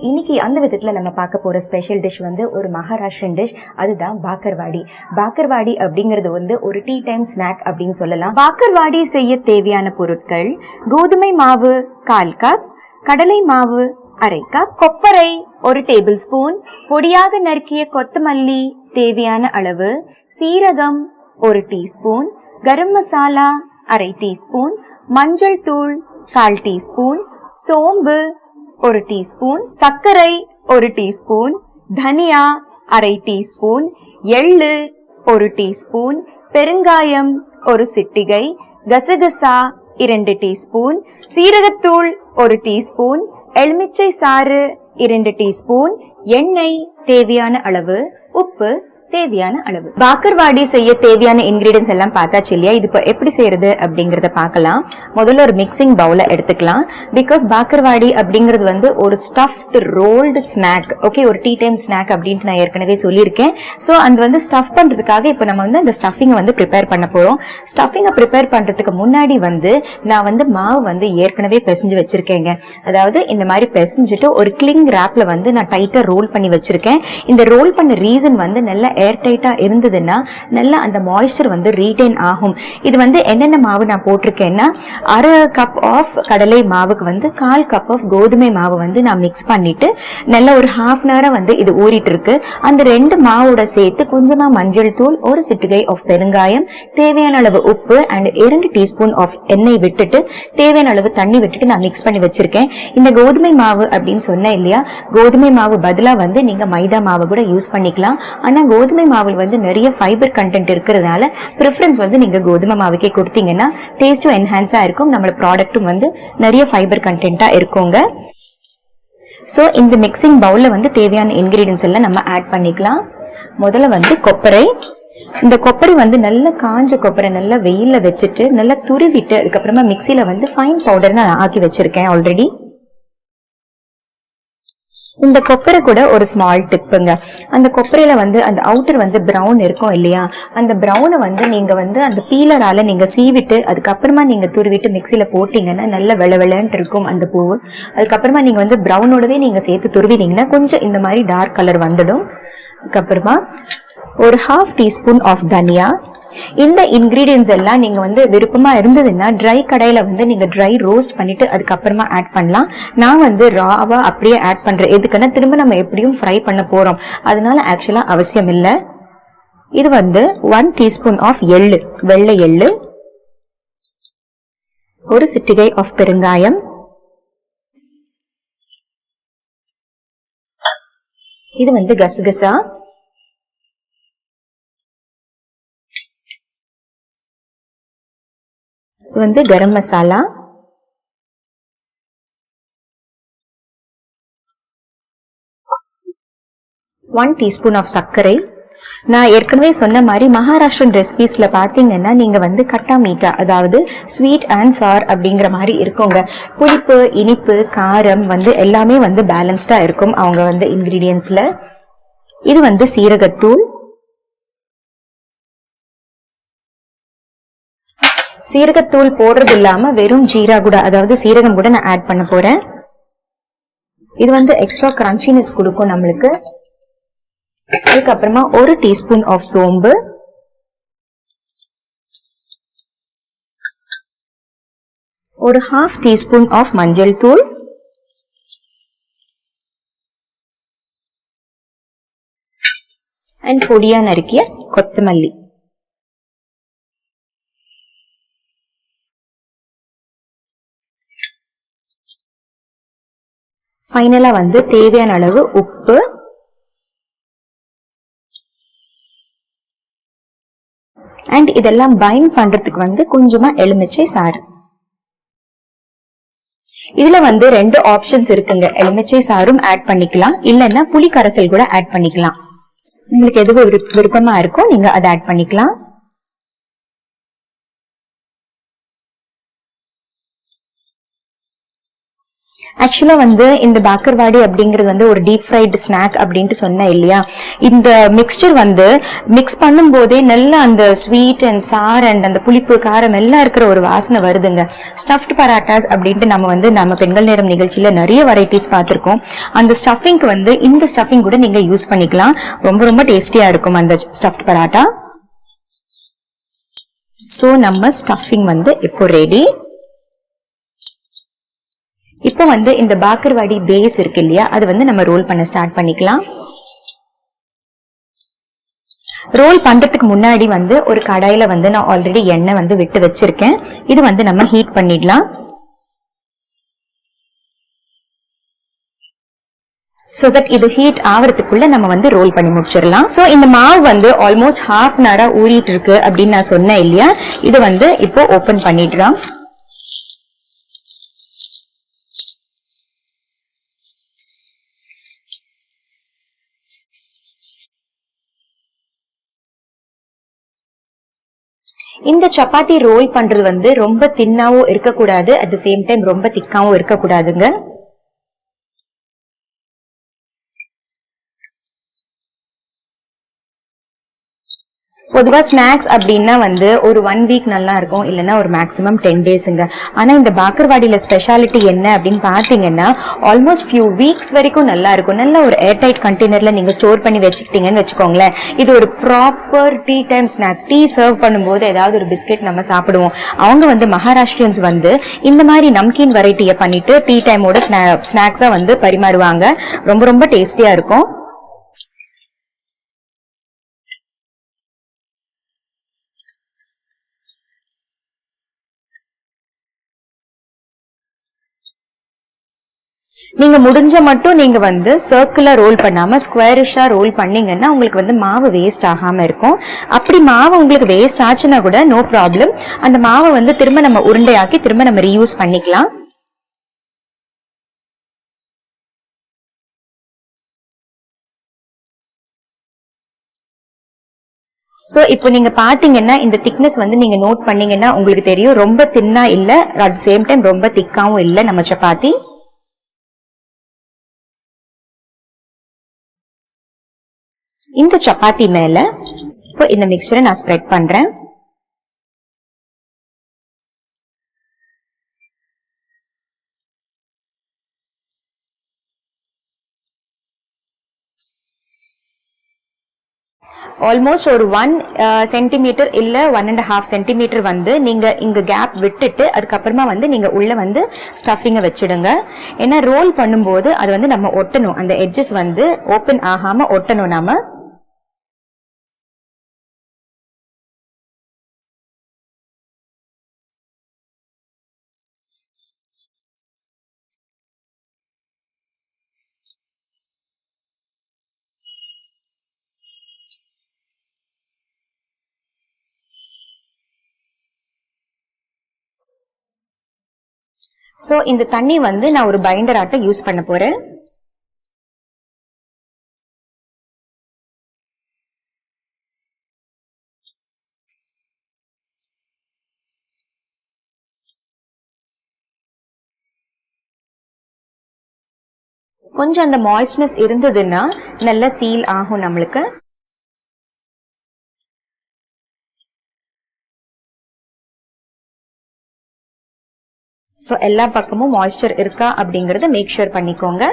இன்னைக்கு அந்த விதத்துல நம்ம பார்க்க போற ஸ்பெஷல் டிஷ் வந்து ஒரு மகாராஷ்டிரன் டிஷ் அதுதான் பாக்கர்வாடி. பாக்கர்வாடி அப்படிங்கிறது வந்து ஒரு டீ டைம் ஸ்நாக் அப்படின்னு சொல்லலாம். பாக்கர்வாடி செய்ய தேவையான பொருட்கள் கோதுமை மாவு கால் கப் கடலை மாவு அரை கப் கொப்பரை ஒரு டேபிள் ஸ்பூன் பொடியாக நறுக்கிய கொத்தமல்லி தேவையான அளவு சீரகம் ஒரு டீஸ்பூன் கரம் மசாலா அரை டீஸ்பூன் மஞ்சள் தூள் கால் டீஸ்பூன் சோம்பு ஒரு டீஸ்பூன் சர்க்கரை ஒரு டீஸ்பூன் தனியா அரை டீஸ்பூன் எள்ளு ஒரு டீஸ்பூன் பெருங்காயம் ஒரு சிட்டிகை கசகசா இரண்டு டீஸ்பூன் சீரகத்தூள் ஒரு டீஸ்பூன் எலுமிச்சை சாறு இரண்டு டீஸ்பூன் எண்ணெய் தேவையான அளவு உப்பு தேவையான அளவு. பாக்கர்வாடி செய்ய தேவையான இன்கிரீடியன்ஸ் எல்லாம் பார்த்தாச்சு இல்லையா? இது இப்போ எப்படி செய்யறது அப்படிங்கறத பார்க்கலாம். முதல்ல ஒரு மிக்சிங் பவுல எடுத்துக்கலாம். பிகாஸ் பாக்கர்வாடி அப்படிங்கிறது வந்து ஒரு ஸ்டஃப்ட் ரோல்டு ஸ்நாக் ஓகே ஒரு டீ டைம் ஸ்நாக் அப்படின்ட்டு நான் ஏற்கனவே சொல்லியிருக்கேன். ஸோ அது வந்து ஸ்டஃப் பண்றதுக்காக இப்போ நம்ம வந்து அந்த ஸ்டஃபிங்கை வந்து ப்ரிப்பேர் பண்ண போறோம். ஸ்டஃபிங்கை ப்ரிப்பேர் பண்றதுக்கு முன்னாடி வந்து நான் வந்து மாவு வந்து ஏற்கனவே பிசைஞ்சு வச்சிருக்கேங்க. அதாவது இந்த மாதிரி பிசைஞ்சிட்டு ஒரு கிளிங் ரேப்ல வந்து நான் டைட்டா ரோல் பண்ணி வச்சிருக்கேன். இந்த ரோல் பண்ண ரீசன் வந்து நல்லா ஏர் டைட்டா இருந்ததுன்னா நல்லா அந்த மாய்ஸ்சர் வந்து ரீடைன் ஆகும். இது வந்து என்னென்ன மாவு நான் போட்டிருக்கேன்னா அரை கப் ஆஃப் கடலை மாவுக்கு வந்து கால் கப் ஆஃப் கோதுமை மாவு வந்து நான் மிக்ஸ் பண்ணிட்டு நல்ல ஒரு ஹாஃப் அன் ஹவரா வந்து இது ஊறிட்டு இருக்கு அந்த ரெண்டு மாவோட சேர்த்து கொஞ்சமா மஞ்சள் தூள் ஒரு சிட்டுகை ஆஃப் பெருங்காயம் தேவையான அளவு உப்பு அண்ட் இரண்டு டீஸ்பூன் ஆஃப் எண்ணெய் விட்டுட்டு தேவையான அளவு தண்ணி விட்டுட்டு நான் மிக்ஸ் பண்ணி வச்சிருக்கேன். இந்த கோதுமை மாவு அப்படின்னு சொன்னேன் இல்லையா? கோதுமை மாவு பதிலா வந்து நீங்க மைதா மாவு கூட யூஸ் பண்ணிக்கலாம். ஆனா கோதுமை மாவில் வந்து நிறைய ஃபைபர் கண்டென்ட் இருக்கிறதுனால ப்ரிஃபரன்ஸ் வந்து நீங்க கோதுமை மாவுக்கே கொடுத்தீங்கன்னா டேஸ்ட்டும் என்ஹான்ஸா இருக்கும். நம்மளோட ப்ராடக்ட்டும் வந்து நிறைய ஃபைபர் கண்டென்ட்டாக இருக்குங்க. ஸோ இந்த மிக்சிங் பவுல்ல வந்து தேவையான இன்கிரீடியன்ஸ் எல்லாம் நம்ம ஆட் பண்ணிக்கலாம். முதல்ல வந்து கொப்பரை. இந்த கொப்பரை வந்து நல்ல காஞ்ச கொப்பரை நல்லா வெயில்ல வச்சுட்டு நல்லா துருவிட்டு அதுக்கப்புறமா மிக்சியில் வந்து ஃபைன் பவுடர் நான் ஆக்கி வச்சிருக்கேன் ஆல்ரெடி இந்த கொப்பரை கூட ஒரு ஸ்மால் டிப்புங்க அந்த கொப்பரையில வந்து அந்த அவுட்டர் வந்து ப்ரௌன் இருக்கும் இல்லையா? அந்த ப்ரௌனை வந்து நீங்க வந்து அந்த பீலரால நீங்க சீவிட்டு அதுக்கப்புறமா நீங்க துருவிட்டு மிக்சியில போட்டீங்கன்னா நல்ல வெள வெளன்ட்டு இருக்கும் அந்த பூவு. அதுக்கப்புறமா நீங்க வந்து ப்ரௌனோடவே நீங்க சேர்த்து துருவினீங்கன்னா கொஞ்சம் இந்த மாதிரி டார்க் கலர் வந்துடும். அதுக்கப்புறமா ஒரு ஹாஃப் டீஸ்பூன் ஆஃப் தனியா இந்த இன்கிரீடியன்ஸ் எல்லாம் நீங்க வந்து விருப்பமா இருந்ததுன்னா ட்ரை கடையில வந்து நீங்க ட்ரை ரோஸ்ட் பண்ணிட்டு அதுக்கப்புறமா ஆட் பண்ணலாம். நான் வந்து ராவா அப்படியே ஆட் பண்றேன் எதுக்குன்னா திரும்ப நம்ம எப்படியும் ஃப்ரை பண்ண போறோம். அதனால ஆக்சுவலா அவசியம் இல்லை. இது வந்து ஒன் டீஸ்பூன் ஆஃப் எள்ளு வெள்ளை எள்ளு ஒரு சிட்டிகை ஆஃப் பெருங்காயம் இது வந்து கசகசா வந்து garam masala. One teaspoon of சர்க்கரை. நான் ஏற்கனவே சொன்ன மாதிரி மகாராஷ்டிரன் ரெசிபீஸ்ல பாத்தீங்கன்னா நீங்க வந்து கட்டா மீட்டா அதாவது ஸ்வீட் அண்ட் சார் அப்படிங்கிற மாதிரி இருக்குங்க. புளிப்பு இனிப்பு காரம் வந்து எல்லாமே வந்து பேலன்ஸ்டா இருக்கும் அவங்க வந்து இன்கிரீடியன்ஸ்ல இது வந்து சீரகத்தூள். சீரகத்தூள் போடுறது இல்லாம வெறும் ஜீரா கூட அதாவது சீரகம் கூட நான் ஆட் பண்ண போறேன். இது வந்து எக்ஸ்ட்ரா கிரன்ச்சினஸ் கொடுக்கும் நம்மளுக்கு. அதுக்கப்புறமா ஒரு டீஸ்பூன் ஆஃப் சோம்பு. ஒரு ஹாஃப் டீஸ்பூன் ஆஃப் மஞ்சள் தூள். அண்ட் பொடியா நறுக்கிய கொத்தமல்லி. ஃபைனலாக வந்து தேவையான அளவு உப்பு. அண்ட் இதெல்லாம் பைண்ட் பண்றதுக்கு வந்து கொஞ்சமா எலுமிச்சை சாறு. இதுல வந்து ரெண்டு ஆப்ஷன்ஸ் இருக்குங்க. எலுமிச்சை சாரும் ஆட் பண்ணிக்கலாம். இல்லைன்னா புளி கரைசல் கூட ஆட் பண்ணிக்கலாம். உங்களுக்கு எது விருப்ப- விருப்பமா இருக்கோ நீங்க அதை ஆட் பண்ணிக்கலாம். ஆக்சுவலா வந்து இந்த பாக்கர்வாடி அப்படிங்கிறது வந்து ஒரு டீப் ஃப்ரைடு ஸ்நாக் அப்படின்ட்டு சொன்னேன் இல்லையா? இந்த மிக்ஸ்டர் வந்து மிக்ஸ் பண்ணும் போதே அந்த ஸ்வீட் அண்ட் சார் அண்ட் அந்த புளிப்பு காரம் எல்லாம் இருக்கிற ஒரு வாசனை வருதுங்க. ஸ்டஃப்ட் பராட்டாஸ் அப்படின்ட்டு நம்ம வந்து நம்ம பெண்கள் நேரம் நிகழ்ச்சியில நிறைய வெரைட்டிஸ் பார்த்துருக்கோம். அந்த ஸ்டஃபிங்க்கு வந்து இந்த ஸ்டஃபிங் கூட நீங்க யூஸ் பண்ணிக்கலாம். ரொம்ப ரொம்ப டேஸ்டியா இருக்கும் அந்த ஸ்டஃப்ட் பராட்டா. ஸோ நம்ம ஸ்டஃபிங் வந்து இப்போ ரெடி இப்போ வந்து இந்த பாக்கர்வாடி பேஸ் இருக்கு இல்லையா? அது வந்து நம்ம ரோல் பண்ண ஸ்டார்ட் பண்ணிக்கலாம். ரோல் பண்றதுக்கு முன்னாடி வந்து ஒரு கடாயில வந்து நான் ஆல்ரெடி எண்ணெய் வந்து விட்டு வச்சிருக்கேன். இது வந்து நம்ம ஹீட் பண்ணிடலாம். ஸோ தட் இது ஹீட் ஆவறதுக்குள்ள நம்ம வந்து ரோல் பண்ணி முடிச்சிடலாம். சோ இந்த மாவு வந்து ஆல்மோஸ்ட் ஹாஃப் அன் அவரா ஊறிட்டு இருக்கு அப்படின்னு நான் சொன்னேன் இல்லையா? இது வந்து இப்போ ஓப்பன் பண்ணிடுறோம் இந்த சப்பாத்தி ரோல் பண்றது வந்து ரொம்ப தின்னாவும் இருக்கக்கூடாது அட் த சேம் டைம் ரொம்ப திக்காவும் இருக்கக்கூடாதுங்க. பொதுவாக ஸ்நாக்ஸ் அப்படின்னா வந்து ஒரு ஒன் வீக் நல்லா இருக்கும் இல்லைன்னா ஒரு மேக்ஸிமம் டென் டேஸுங்க ஆனால் இந்த பாக்கர்வாடியில் ஸ்பெஷாலிட்டி என்ன அப்படின்னு பார்த்தீங்கன்னா ஆல்மோஸ்ட் ஃபியூ வீக்ஸ் வரைக்கும் நல்லா இருக்கும் நல்ல ஒரு ஏர்டைட் கண்டெய்னரில் நீங்கள் ஸ்டோர் பண்ணி வச்சுக்கிட்டீங்கன்னு வச்சுக்கோங்களேன். இது ஒரு proper tea time snack tea serve பண்ணும்போது ஏதாவது ஒரு பிஸ்கெட் நம்ம சாப்பிடுவோம். அவங்க வந்து மகாராஷ்டிரியன்ஸ் வந்து இந்த மாதிரி நம்கீன் வெரைட்டியை பண்ணிட்டு டீ டைமோட ஸ்நாக்ஸாக வந்து பரிமாறுவாங்க. ரொம்ப ரொம்ப டேஸ்டியாக இருக்கும். நீங்க முடிஞ்ச மட்டும் நீங்க வந்து சர்க்கிளா ரோல் பண்ணாம ஸ்கொயரிஷா ரோல் பண்ணீங்கன்னா உங்களுக்கு வந்து மாவு வேஸ்ட் ஆகாம இருக்கும். அப்படி மாவு உங்களுக்கு வேஸ்ட் ஆச்சுன்னா கூட நோ ப்ராப்ளம் அந்த மாவை வந்து திரும்ப நம்ம உருண்டையாக்கி திரும்ப நம்ம ரீயூஸ் பண்ணிக்கலாம். சோ இப்போ நீங்க பாத்தீங்கன்னா இந்த திக்னஸ் வந்து நீங்க நோட் பண்ணீங்கன்னா உங்களுக்கு தெரியும் ரொம்ப தின்னா இல்ல அட் சேம் டைம் ரொம்ப திக்காவும் இல்ல நம்ம சப்பாத்தி. இந்த சப்பாத்தி மேல இப்போ இந்த மிக்சரை நான் ஸ்ப்ரெட் பண்றேன். ஆல்மோஸ்ட் ஒரு ஒன் சென்டிமீட்டர் uh, இல்ல ஒன் அண்ட் ஹாஃப் சென்டிமீட்டர் வந்து நீங்க இங்க கேப் விட்டுட்டு அதுக்கப்புறமா வந்து நீங்க உள்ள வந்து ஸ்டஃபிங்க வச்சிடுங்க. ஏன்னா ரோல் பண்ணும்போது அது வந்து நம்ம ஒட்டணும். அந்த எட்ஜஸ் வந்து ஓப்பன் ஆகாம ஒட்டணும் நம்ம சோ இந்த தண்ணி வந்து நான் ஒரு பைண்டர் ஆட்ட யூஸ் பண்ண போறேன். கொஞ்சம் அந்த மாய்ஸ்ட்னஸ் இருந்ததுன்னா நல்லா சீல் ஆகும் நம்மளுக்கு. ஸோ எல்லா பக்கமும் மாய்ஸ்சர் இருக்கா அப்படிங்கறத மேக் ஷூர் பண்ணிக்கோங்க.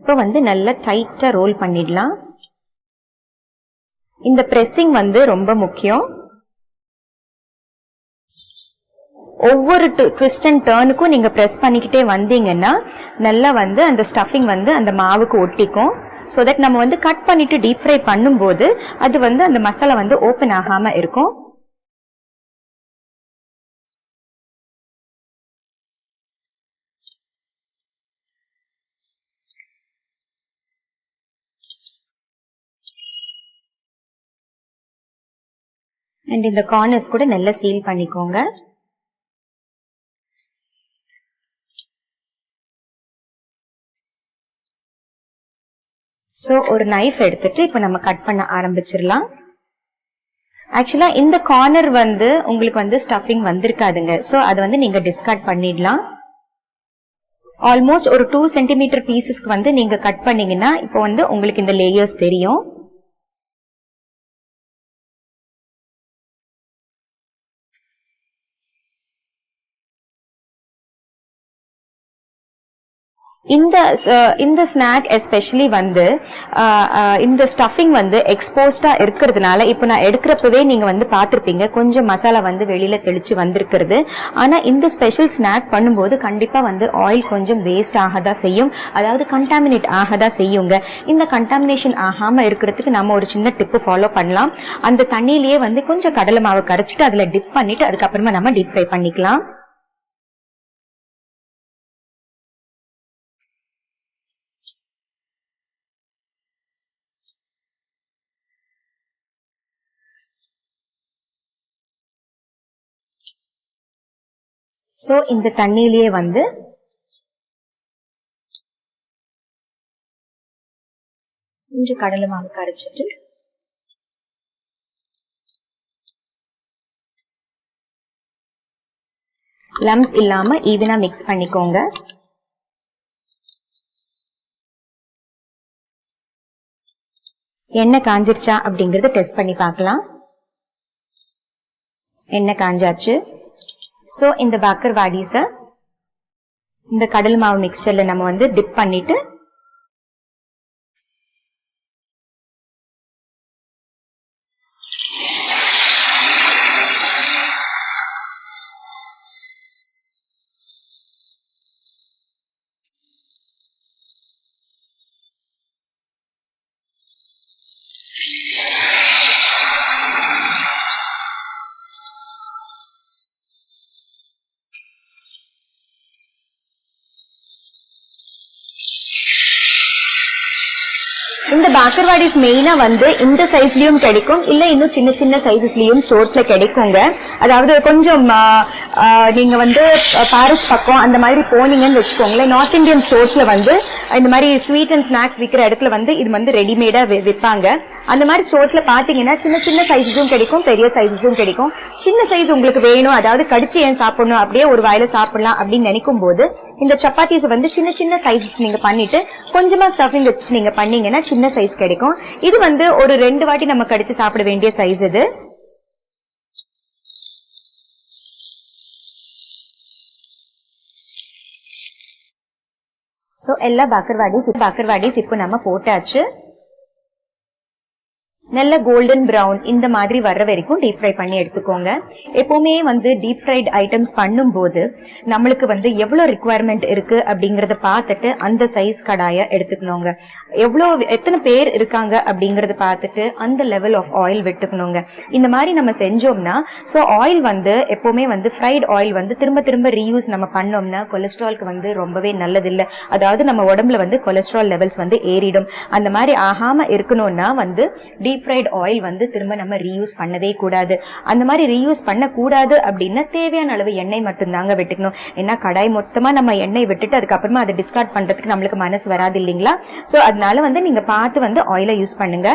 இப்போ வந்து நல்லா டைட்டா ரோல் பண்ணிடலாம். இந்த ப்ரெஸ்ஸிங் வந்து ரொம்ப முக்கியம். ஒவ்வொரு ட்விஸ்ட் அண்ட் டேர்னுக்கும் நீங்க ப்ரெஸ் பண்ணிக்கிட்டே வந்தீங்கன்னா நல்லா வந்து அந்த ஸ்டஃபிங் வந்து அந்த மாவுக்கு ஒட்டிக்கும். ஸோ தட் நம்ம வந்து கட் பண்ணிட்டு டீப் ஃப்ரை பண்ணும்போது அது வந்து அந்த மசாலா வந்து ஓப்பன் ஆகாம இருக்கும். அண்ட் இந்த கார்னர்ஸ் கூட நல்லா சீல் பண்ணிக்கோங்க. ஸோ ஒரு நைஃப் எடுத்துட்டு இப்போ நம்ம கட் பண்ண ஆரம்பிச்சிடலாம். ஆக்சுவலா இந்த கார்னர் வந்து உங்களுக்கு வந்து ஸ்டஃபிங் வந்திருக்காதுங்க. ஸோ அதை வந்து நீங்க டிஸ்கார்ட் பண்ணிடலாம். ஆல்மோஸ்ட் ஒரு டூ சென்டிமீட்டர் பீசஸ்க்கு வந்து நீங்க கட் பண்ணீங்கன்னா இப்போ வந்து உங்களுக்கு இந்த லேயர்ஸ் தெரியும். இந்த இந்த ஸ்நாக் எஸ்பெஷலி வந்து இந்த ஸ்டஃபிங் வந்து எக்ஸ்போஸ்டா இருக்கிறதுனால இப்போ நான் எடுக்கிறப்பவே நீங்க வந்து பார்த்துருப்பீங்க கொஞ்சம் மசாலா வந்து வெளியில தெளிச்சு வந்திருக்கிறது. ஆனா இந்த ஸ்பெஷல் ஸ்நாக் பண்ணும்போது கண்டிப்பா வந்து ஆயில் கொஞ்சம் வேஸ்ட் ஆகதான் செய்யும். அதாவது கண்டாமினேட் ஆகதா செய்யுங்க. இந்த கண்டாமினேஷன் ஆகாம இருக்கிறதுக்கு நம்ம ஒரு சின்ன டிப்பு ஃபாலோ பண்ணலாம். அந்த தண்ணியிலேயே வந்து கொஞ்சம் கடலை மாவு கரைச்சிட்டு அதுல டிப் பண்ணிட்டு அதுக்கப்புறமா நம்ம டீப் ஃப்ரை பண்ணிக்கலாம். சோ இந்த தண்ணியிலேயே வந்து கொஞ்சம் கடலை மாவு கரைச்சிட்டு லம்ஸ் இல்லாம ஈவனா மிக்ஸ் பண்ணிக்கோங்க. எண்ணெய் காஞ்சிருச்சா அப்படிங்கறத டெஸ்ட் பண்ணி பார்க்கலாம். எண்ணெய் காஞ்சாச்சு. சோ இந்த பக்கர்வாடிஸ இந்த கடல் மாவு மிக்சர்ல நம்ம வந்து டிப் பண்ணிட்டு இந்த பேக்கர்வாடிஸ் மெயினா வந்து இந்த சைஸ்லயும் கிடைக்கும். இல்ல இன்னும் சின்ன சின்ன சைஸஸ்லயும் ஸ்டோர்ஸ்ல கிடைக்குங்க. அதாவது கொஞ்சம் நீங்க வந்து பாரிஸ் பக்கம் அந்த மாதிரி போனீங்கன்னு வச்சுக்கோங்களேன். நார்த் இந்தியன் ஸ்டோர்ஸ்ல வந்து இந்த மாதிரி ஸ்வீட் அண்ட் ஸ்நாக்ஸ் விற்கிற இடத்துல வந்து இது வந்து ரெடிமேடா விற்பாங்க அந்த மாதிரி ஸ்டோர்ஸ்ல பாத்தீங்கன்னா சின்ன சின்ன சைஸஸும் கிடைக்கும் பெரிய சைஸஸும் கிடைக்கும். சின்ன சைஸ் உங்களுக்கு வேணும் அதாவது கடிச்சு ஏன் சாப்பிடணும் அப்படியே ஒரு வாயில சாப்பிடலாம் அப்படின்னு நினைக்கும் போது இந்த சப்பாத்திஸ் வந்து சின்ன சின்ன சைஸஸ் நீங்க பண்ணிட்டு கொஞ்சமா ஸ்டஃபிங் வச்சுட்டு நீங்க பண்ணீங்கன்னா சின்ன சைஸ் கிடைக்கும். இது வந்து ஒரு ரெண்டு வாட்டி நம்ம கடிச்சு சாப்பிட வேண்டிய சைஸ் இது. சோ எல்லா பாக்கர்வாடிஸ் பாக்கர்வாடிஸ் இப்போ நம்ம போட்டாச்சு. நல்ல கோல்டன் பிரவுன் இந்த மாதிரி வர்ற வரைக்கும் டீப் ஃப்ரை பண்ணி எடுத்துக்கோங்க. எப்போவுமே வந்து டீப் ஃப்ரைட் ஐட்டம்ஸ் பண்ணும்போது நம்மளுக்கு வந்து எவ்வளோ ரிக்குவயர்மெண்ட் இருக்கு அப்படிங்கறத பார்த்துட்டு அந்த சைஸ் கடாய எடுத்துக்கணுங்க. எவ்வளோ எத்தனை பேர் இருக்காங்க அப்படிங்கறத பார்த்துட்டு அந்த லெவல் ஆஃப் ஆயில் விட்டுக்கணுங்க. இந்த மாதிரி நம்ம செஞ்சோம்னா ஸோ ஆயில் வந்து எப்பவுமே வந்து ஃப்ரைட் ஆயில் வந்து திரும்ப திரும்ப ரீயூஸ் நம்ம பண்ணோம்னா கொலஸ்ட்ரால்க்கு வந்து ரொம்பவே நல்லது அதாவது நம்ம உடம்புல வந்து கொலஸ்ட்ரால் லெவல்ஸ் வந்து ஏறிடும். அந்த மாதிரி ஆகாம இருக்கணும்னா வந்து டீப் ஃப்ரைட் ஆயில் வந்து திரும்ப நம்ம ரீயூஸ் பண்ணவே கூடாது. அந்த மாதிரி ரீயூஸ் பண்ணக்கூடாது அப்படின்னா தேவையான அளவு எண்ணெய் மட்டும்தாங்க விட்டுக்கணும். ஏன்னா கடாய் மொத்தமா நம்ம எண்ணெய் விட்டுட்டு அதுக்கப்புறமா அதை டிஸ்கார்ட் பண்றதுக்கு நம்மளுக்கு மனசு வராது இல்லைங்களா? சோ அதனால வந்து நீங்க பார்த்து வந்து ஆயிலை யூஸ் பண்ணுங்க.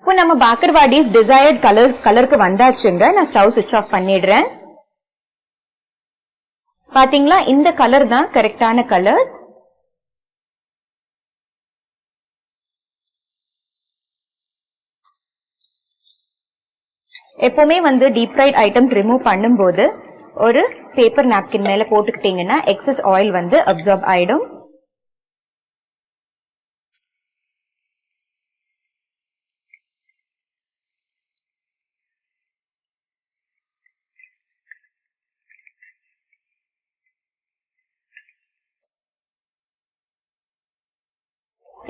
இப்போ நம்ம பாக்கர்வாடிஸ் டிசையர்ட் கலர் கலருக்கு வந்தாச்சுங்க. நான் ஸ்டவ் சுவிட்ச் ஆஃப் பண்ணிடுறேன். பாத்தீங்களா? இந்த கலர் தான் கரெக்டான கலர் எப்பவுமே வந்து டீப் ஃப்ரைட் ஐட்டம்ஸ் ரிமூவ் பண்ணும்போது ஒரு பேப்பர் நாப்கின் மேல போட்டுக்கிட்டீங்கன்னா எக்ஸஸ் ஆயில் வந்து அப்சார்ப் ஆயிடும்.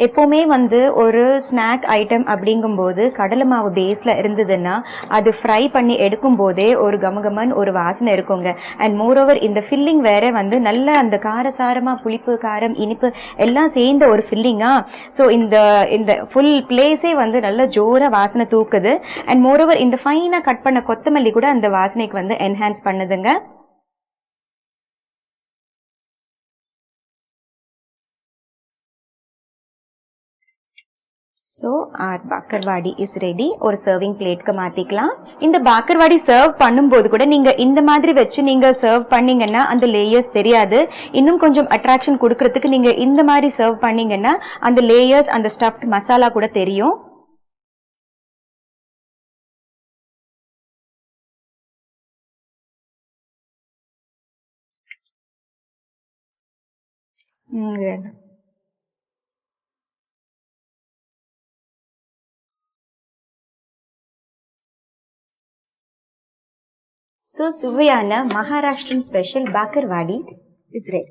எப்போவுமே வந்து ஒரு ஸ்நாக் ஐட்டம் அப்படிங்கும்போது கடலை மாவு பேஸில் இருந்ததுன்னா அது ஃப்ரை பண்ணி எடுக்கும் போதே ஒரு கமகமன் ஒரு வாசனை இருக்குங்க. அண்ட் மோர் ஓவர் இந்த ஃபில்லிங் வேற வந்து நல்ல அந்த காரசாரமாக புளிப்பு காரம் இனிப்பு எல்லாம் சேர்ந்த ஒரு ஃபில்லிங்காக ஸோ இந்த இந்த ஃபுல் பிளேஸே வந்து நல்ல ஜோராக வாசனை தூக்குது. அண்ட் மோர் ஓவர் இந்த ஃபைனாக கட் பண்ண கொத்தமல்லி கூட அந்த வாசனைக்கு வந்து என்ஹான்ஸ் பண்ணுதுங்க. So our bakarwadi is ready ஒரு சர்விங் பிளேட்க்கு மாத்திக்கலாம். இந்த பாக்கர்வாடி சர்வ் பண்ணும்போது கூட நீங்க இந்த மாதிரி வச்சு நீங்க சர்வ் பண்ணீங்கன்னா அந்த லேயர்ஸ் தெரியாது. இன்னும் கொஞ்சம் அட்ராக்ஷன் கொடுக்கறதுக்கு நீங்க இந்த மாதிரி சர்வ் பண்ணீங்கன்னா அந்த லேயர்ஸ் அந்த ஸ்டஃப்ட் மசாலா கூட தெரியும். ம், வேணும். ஸோ சுவையான Maharashtrian special bakarwadi is ready